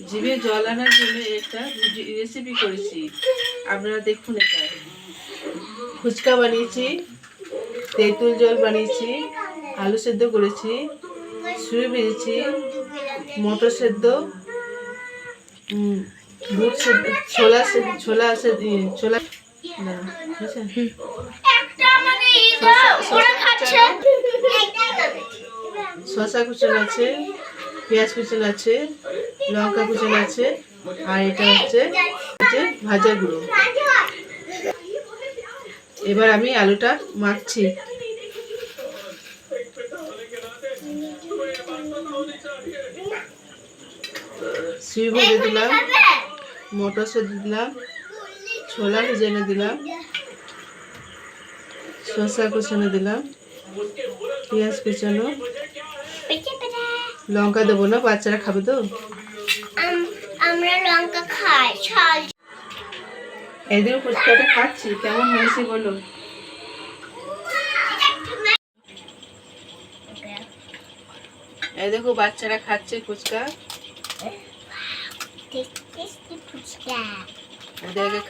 জিভে জল আনার জন্য একটা রেসিপি করেছি। আপনারা দেখুন এটা। ফুচকা বানিয়েছি তেঁতুল জল বানিয়েছি আলু সেদ্ধ করেছি শুয়ে ভেজেছি মটর সেদ্ধ বুট সেদ্ধ ছোলা সেদ্ধ ছোলা সেদ্ধ ছোলা না, বুঝেছেন? শসা- শসা কুচানো, আছে। পেঁয়াজ কুচানো আছে, লঙ্কা কুচানো আছে, আর এটা হচ্ছে ভাজা গুঁড়ো। এবার আমি আলুটা মাখছি। সিউ ভেজে দিলাম মটর সেদ্ধ দিলাম ছোলা ভেজে এনে দিলাম, শসা কুচানো দিলাম, পেঁয়াজ কুচানো। লঙ্কা দেবো না? বাচ্চারা খাবে তো? আমরা লঙ্কা খাই ছাল এদিন ফুচকাটা খাচ্ছি কেমন হয়েছে বলো? এই দেখো বাচ্চারা খাচ্ছে ফুচকা। ফুচকা।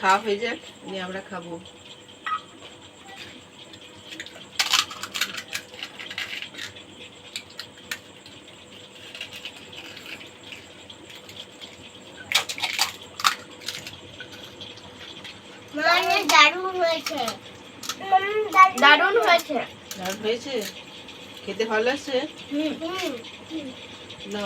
খাওয়া হয়ে যাক নিয়ে আমরা খাব। দারুণ হয়েছে। দারুণ হয়েছে। দারুণ হয়েছে। খেতে ভালো লাগছে হুম। না